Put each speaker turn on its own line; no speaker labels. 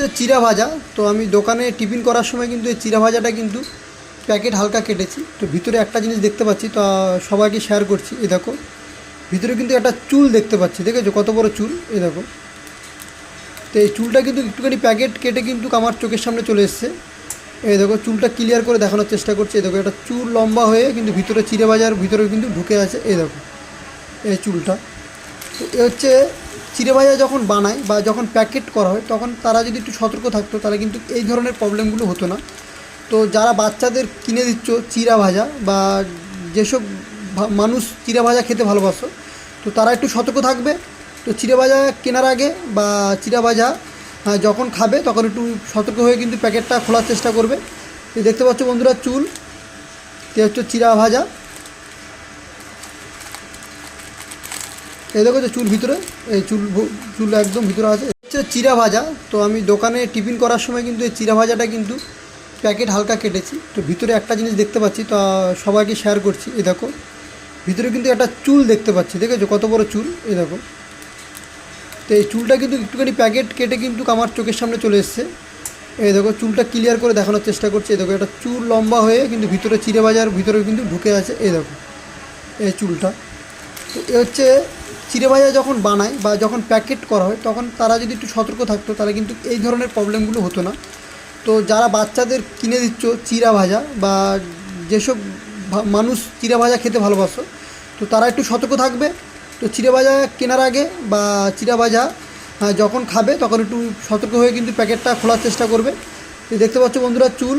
হচ্ছে চিরা ভাজা। তো আমি দোকানে টিফিন করার সময় কিন্তু এই চিরা ভাজাটা কিন্তু প্যাকেট হালকা কেটেছি। তো ভিতরে একটা জিনিস দেখতে পাচ্ছি, তো সবাইকে শেয়ার করছি। এ দেখো, ভিতরে কিন্তু একটা চুল দেখতে পাচ্ছি, দেখেছ? কত বড় চুল? এ দেখো। তো এই চুলটা কিন্তু একটুখানি প্যাকেট কেটে কিন্তু আমার চোখের সামনে চলে এসছে। এই দেখো, চুলটা ক্লিয়ার করে দেখানোর চেষ্টা করছে। এই দেখো, একটা চুল লম্বা হয়ে কিন্তু ভিতরে চিড়ে ভাজার ভিতরে কিন্তু ঢুকে আছে। এই দেখো, এই চুলটা। তো এ হচ্ছে চিড়ে ভাজা যখন বানায় বা যখন প্যাকেট করা হয়, তখন তারা যদি একটু সতর্ক থাকতো, তাহলে কিন্তু এই ধরনের প্রবলেমগুলো হতো না। তো যারা বাচ্চাদের কিনে দিচ্ছ চিরা ভাজা বা যেসব মানুষ চিরা ভাজা খেতে ভালোবাসো, তো তারা একটু সতর্ক থাকবে। তো চিড়ে ভাজা কেনার আগে বা চিরা ভাজা যখন খাবে, তখন একটু সতর্ক হয়ে কিন্তু প্যাকেটটা খোলার চেষ্টা করবে। দেখতে পাচ্ছ বন্ধুরা, চুল। হচ্ছে চিরা ভাজা। এই দেখো যে চুল ভিতরে, এই চুল চুল একদম ভিতরে আছে। হচ্ছে চিরা ভাজা, তো আমি দোকানে টিফিন করার সময় কিন্তু এই চিরা ভাজাটা কিন্তু প্যাকেট হালকা কেটেছি। তো ভিতরে একটা জিনিস দেখতে পাচ্ছি, তো সবাইকে শেয়ার করছি এ দেখো। ভিতরে কিন্তু একটা চুল দেখতে পাচ্ছি, দেখেছ? কত বড় চুল এ দেখো। তো এই চুলটা কিন্তু একটুখানি প্যাকেট কেটে কিন্তু আমার চোখের সামনে চলে এসছে। এই দেখো, চুলটা ক্লিয়ার করে দেখানোর চেষ্টা করছি, এই দেখো, একটা চুল লম্বা হয়ে কিন্তু ভিতরে চিড়ে ভাজার ভিতরে কিন্তু ঢুকে আছে, এই দেখো, এই চুলটা। তো এ হচ্ছে চিড়ে ভাজা যখন বানায় বা যখন প্যাকেট করা হয়, তখন তারা যদি একটু সতর্ক থাকতো, তাহলে কিন্তু এই ধরনের প্রবলেমগুলো হতো না। তো যারা বাচ্চাদের কিনে দিচ্ছ চিরা ভাজা বা যেসব মানুষ চিরা ভাজা খেতে ভালোবাসো, তো তারা একটু সতর্ক থাকবে। তো চিড়ে ভাজা কেনার আগে বা চিরা ভাজা যখন খাবে, তখন একটু সতর্ক হয়ে কিন্তু প্যাকেটটা খোলার চেষ্টা করবে। দেখতে পাচ্ছ বন্ধুরা, চুল